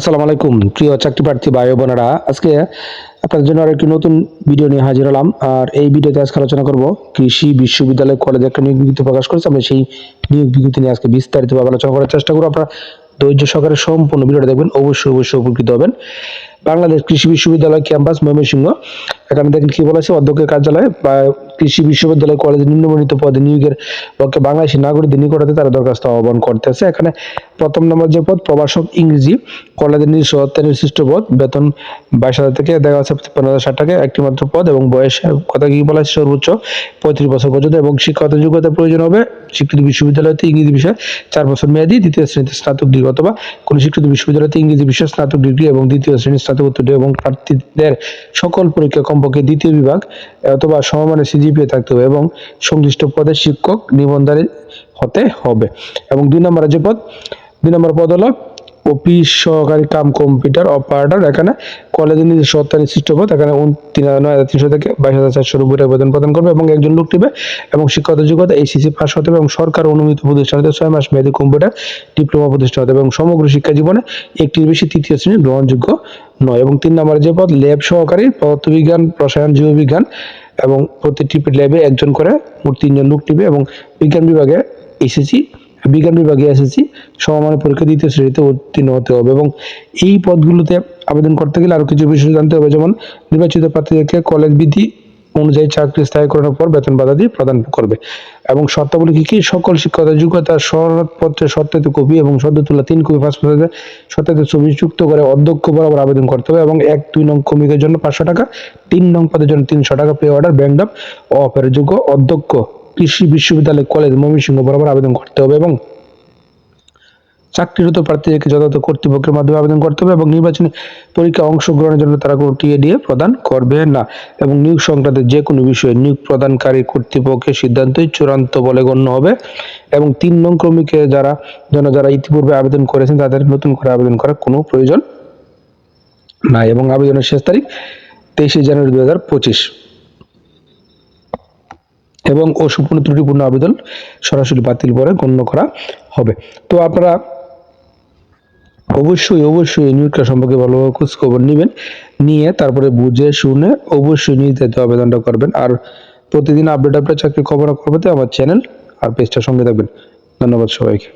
আসসালামু আলাইকুম, প্রিয় চাকরি প্রার্থী ভাই বোনেরা। আজকে আপনাদের জন্য আর একটি নতুন ভিডিও নিয়ে হাজির হলাম। আর এই ভিডিওতে আজকে আলোচনা করব কৃষি বিশ্ববিদ্যালয় কলেজে একটা নিয়োগ বিজ্ঞপ্তি প্রকাশ করেছে। আমরা সেই নিয়োগ বিজ্ঞপ্তি নিয়ে আজকে বিস্তারিতভাবে আলোচনা করার চেষ্টা করব। আপনারা ধৈর্য সহকারে সম্পূর্ণ ভিডিওটা দেখবেন, অবশ্যই অবশ্যই উপকৃত হবেন। বাংলাদেশ কৃষি বিশ্ববিদ্যালয় ক্যাম্পাস ময়মনসিংহ। এখানে দেখেন কি বলেছে, অধ্যক্ষের কার্যালয়ে বা কৃষি বিশ্ববিদ্যালয় কলেজে নিম্নবর্ণিত পদে নিয়োগের পক্ষে বাংলাদেশি নাগরিকদের নিকটতে তারা দরখাস্ত আহ্বান করতেছে। এখানে প্রথম নম্বর যে পদ, প্রভাষক ইংরেজি, কলেজের নিজস্ব নির্দিষ্ট পদ, বেতন বাইশ হাজার থেকে দেখা যাচ্ছে পনেরো হাজার ষাট টাকা, একটি মাত্র পদ এবং বয়সের কথা কি বলা আছে সর্বোচ্চ পঁয়ত্রিশ বছর পর্যন্ত এবং শিক্ষাগত যোগ্যতার প্রয়োজন হবে। স্বীকৃত বিশ্ববিদ্যালয়তে ইংরেজি বিষয়ে চার বছর মেয়াদি, দ্বিতীয় শ্রেণীতে স্নাতক ডিগ্রি অথবা কোনো স্বীকৃত বিশ্ববিদ্যালয়তে ইংরেজি বিষয়ে স্নাতক ডিগ্রি এবং দ্বিতীয় শ্রেণির স্নাতকোত্তর ডিগ্রি এবং প্রার্থীদের সকল পরীক্ষা কমপক্ষে দ্বিতীয় বিভাগ অথবা সমমানের সিজিপিএ থাকতে হবে এবং সংশ্লিষ্ট পদে শিক্ষক নিবন্ধারী হতে হবে। এবং দুই নম্বর যে পদ, দুই নম্বর পদ হলো অফিস সহকারী কাম কম্পিউটার অপারেটর। এখানে কলেজের নিজস্ব সৃষ্ট পদ, এখানে তিন হাজার নয় হাজার তিনশো থেকে বাইশ হাজার চারশো নব্বই টাকা বেতন প্রদান করবে এবং একজন লোক টিবে এবং শিক্ষাগত যোগ্যতা এইচএসসি পাস হতে হবে এবং সরকার অনুমোদিত প্রতিষ্ঠানতে ছয় মাস মেয়াদী কম্পিউটার ডিপ্লোমা প্রতিষ্ঠান হতে হবে এবং সমগ্র শিক্ষা জীবনে একটির বেশি তৃতীয় শ্রেণি গ্রহণযোগ্য নয় এবং তিন নম্বরে যে পদ ল্যাব সহকারী, পদার্থবিজ্ঞান, রসায়ন, জীববিজ্ঞান এবং প্রতিটি ল্যাবে একজন করে মোট তিনজন লোক নিবে এবং বিজ্ঞান বিভাগে এসএসসি, বিজ্ঞান বিভাগে এসএসসি সমমানের পরীক্ষা দ্বিতীয় শ্রেণীতে উত্তীর্ণ হতে হবে এবং এই পদগুলোতে আবেদন করতে গেলে আরও কিছু বিষয় জানতে হবে, যেমন নির্বাচিত প্রার্থীদেরকে কলেজ বিধি অনুযায়ী চাকরি স্থায়ীকরণের পর বেতন বাধাদি প্রদান করবে। এবং শর্তাবলী কি কি? সকল শিক্ষকতার যোগ্যতা সনদপত্রের সত্যায়িত কপি এবং সদ্য তোলা তিন কপি পাসপোর্টের সত্যায়িত ছবি যুক্ত করে অধ্যক্ষ বরাবর আবেদন করতে হবে এবং এক, দুই নং কমিকের জন্য পাঁচশো টাকা, তিন নং পদের জন্য তিনশো টাকা পে অর্ডার ব্যাংক ড্রাফট ও যোগ্য অধ্যক্ষ, কৃষি বিশ্ববিদ্যালয়, কলেজ, ময়মনসিংহ বরাবর আবেদন করতে হবে এবং চাকরিরত প্রার্থীদেরকে যথাযথ কর্তৃপক্ষের মাধ্যমে আবেদন করতে হবে এবং নির্বাচনী পরীক্ষা অংশগ্রহণের জন্য তারা কোনো টিএডিএ প্রদান করবে না এবং নিয়োগ সংক্রান্ত যে কোনো বিষয়ে নিয়োগ প্রদানকারী কর্তৃপক্ষের সিদ্ধান্তই চূড়ান্ত বলে গণ্য হবে এবং তিন নং ক্রমিকে যারা যেন যারা ইতিপূর্বে আবেদন করেছেন তাদের নতুন করে আবেদন করার কোনো প্রয়োজন নাই এবং আবেদনের শেষ তারিখ তেইশে জানুয়ারি দু হাজার পঁচিশ। এবং অসম্পূর্ণ ত্রুটিপূর্ণ আবেদন সরাসরি বাতিল করে গণ্য করা হবে। তো আপনারা অবশ্যই অবশ্যই নিয়োগটা সম্পর্কে ভালোভাবে খোঁজ খবর নেবেন। নিয়ে তারপরে বুঝে শুনে অবশ্যই নির্ধারিত আবেদনটা করবেন। আর প্রতিদিন আপডেট আপডেট চাকরির খবর করবেন আমার চ্যানেল আর পেজটার সঙ্গে থাকবেন। ধন্যবাদ সবাইকে।